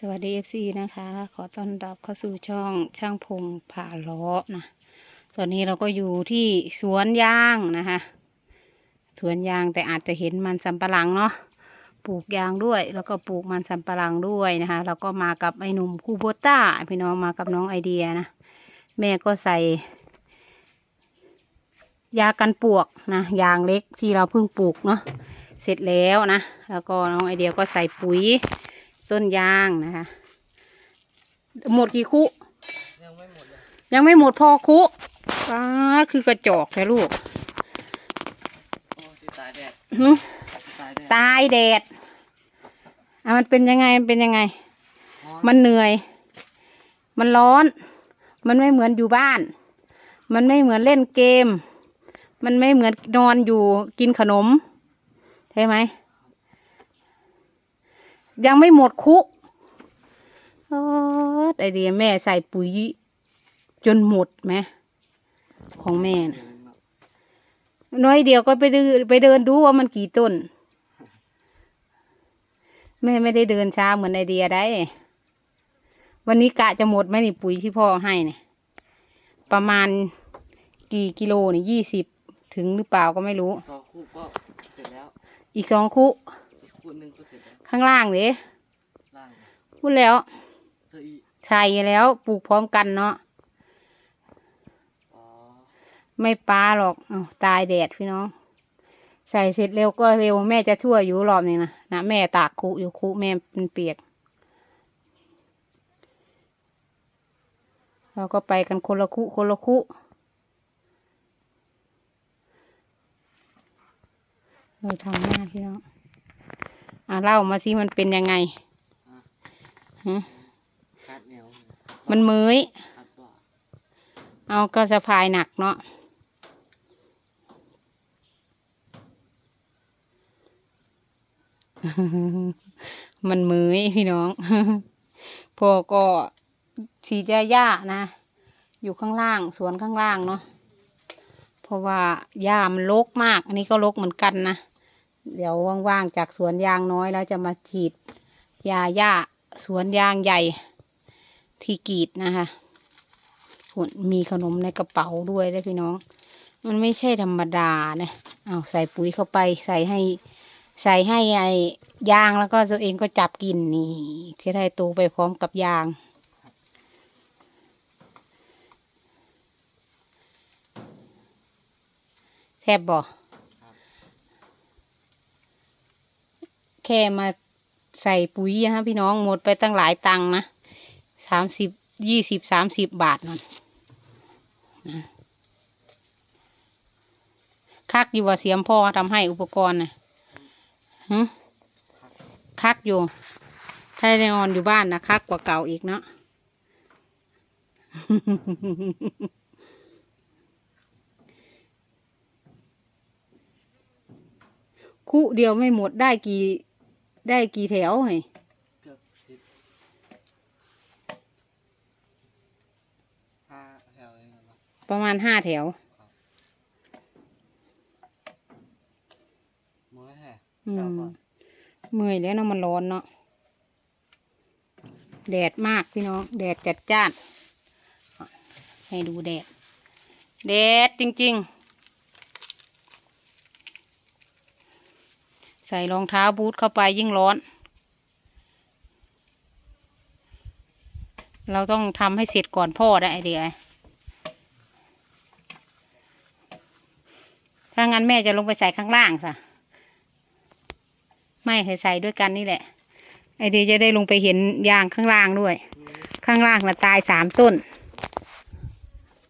สวัสดี FC นะคะ ขอต้อนรับเข้าสู่ช่องช่างพงผ่าล้อนะ ตอนนี้เราก็อยู่ที่สวนยางนะคะ สวนยางแต่อาจจะเห็นมันสำปะหลังเนาะ ปลูกยางด้วย แล้วก็ปลูกมันสำปะหลังด้วยนะคะ แล้วก็มากับไอ้หนุ่มคูโบต้า พี่น้องมากับน้องไอเดียนะ แม่ก็ใส่ ยากันปวกนะ ยางเล็กที่เราเพิ่งปลูกเนาะ เสร็จแล้วนะ แล้วก็น้องไอเดียก็ใส่ปุ๋ย ต้นยางนะคะ หมดกี่คุ ยังไม่หมดเลยยังไม่หมดพอคุป้าดคือกระจอกแค่ลูกโอ้สิตายแดดหึสิตายแดดตายแดดอะมันเป็นยังไงมันเป็นยังไงอ๋อมันเหนื่อย มันร้อน มันไม่เหมือนอยู่บ้าน มันไม่เหมือนเล่นเกม มันไม่เหมือนนอนอยู่กินขนม ใช่ไหม ยังไม่หมดคุโอ้ไอเดียแม่ใส่ปุ๋ยจนหมดไหมของแม่นะน้อยเดียวก็ไปดูไปเดินดูว่ามันกี่ต้น แม่ไม่ได้เดินช้าเหมือนไอเดียได้ วันนี้กะจะหมดไหมนี่ปุ๋ยที่พ่อให้เนี่ยประมาณกี่กิโลนี่ยี่สิบถึงหรือเปล่าก็ไม่รู้ สองคู่ก็เสร็จแล้ว อีกสองคุอีกคู่หนึ่งก็เสร็จแล้ว ข้างล่างเด้ล่างพูดแล้วเสื้ออีใช่แล้วปลูกพร้อมกันเนาะอ๋อไม่ปลาหรอกเอาตายแดดพี่น้อง ใส่เสร็จเร็วก็เร็วแม่จะช่วยอยู่รอบนี้นะนะแม่ตากคุอยู่คุแม่มันเปียก เราก็ไปกันคนละคุคนละคุเออทำหน้าพี่น้อง อะเล่ามาสิมันเป็นยังไงฮะคาดแนวมันเมยคาดว่เอาก็สะพายหนักเนาะมันมือยพี่น้องพ่อก็ฉีดยาหญ้านะ อยู่ข้างล่างสวนข้างล่างเนาะเพราะว่าหญ้ามันรกมาก อันนี้ก็รกเหมือนกันนะ เดี๋ยวว่างๆจากสวนยางน้อยแล้วจะมาฉีดยาหญ้าสวนยางใหญ่ที่กรีดนะคะส่นมีขนมในกระเป๋าด้วยได้พี่น้อง มันไม่ใช่ธรรมดานะเอาใส่ปุ๋ยเข้าไปใส่ให้ใส่ให้ไอ้ยางแล้วก็ตัวเองก็จับกินนี่ที่ได้โตไปพร้อมกับยาง แทบบ่ แค่มาใส่ปุ๋ยนะพี่น้องหมดไปตั้งหลายตังค์นะสามสิบยี่สิบสามสิบบาทนั่นนะคักอยู่ว่าเสียมพ่อทำให้อุปกรณ์นะฮะคักอยู่ ถ้าได้นอนอยู่บ้านนะคักกว่าเก่าอีกเนาะคู่เดียวไม่หมดได้กี่ ได้กี่แถวไงเกือบสิบห้าแถวเองเหรอประมาณห้าแถวมือแห่อืแถวมก่อนเมื่อยแล้วเนาะมันร้อนเนาะแดดมากพี่น้อง แดดจัดจ้าน ให้ดูแดด แดดจริง ๆ ใส่รองเท้าบูทเข้าไปยิ่งร้อน เราต้องทำให้เสร็จก่อนพ่อได้ไอเดียถ้างั้นแม่จะลงไปใส่ข้างล่างสะไม่ใส่ใส่ด้วยกันนี่แหละ ไอเดียจะได้ลงไปเห็นยางข้างล่างด้วยอืมข้างล่างน่ะตายสามต้น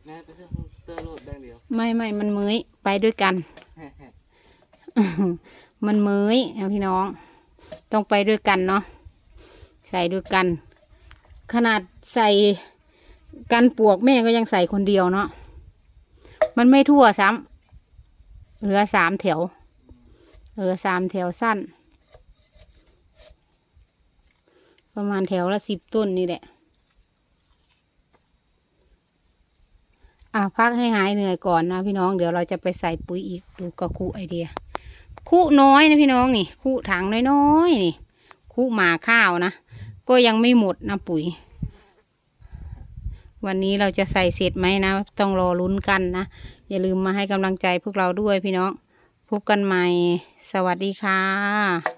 แม่ไปซื้อเตอร์โรดแบงเดียวไม่ไม่มันมือยไปด้วยกัน มันมือยนะพี่น้อง ต้องไปด้วยกันเนาะใส่ด้วยกัน ขนาดใส่กันปวกแม่ก็ยังใส่คนเดียวเนาะมันไม่ทั่วซ้ำเหลือสามแถวเหลือสามแถวสั้น ประมาณแถวละสิบต้นนี่แหละอะพักให้หายเหนื่อยก่อนนะพี่น้องเดี๋ยวเราจะไปใส่ปุ๋ยอีกดูกระคุไอเดีย คู่น้อยนะพี่น้องนี่ คู่ถังน้อยๆนี่คุหมาข้าวนะ ก็ยังไม่หมดนะปุ๋ย วันนี้เราจะใส่เสร็จไหมนะ ต้องรอลุ้นกันนะ อย่าลืมมาให้กำลังใจพวกเราด้วยพี่น้อง พบกันใหม่ สวัสดีค่ะ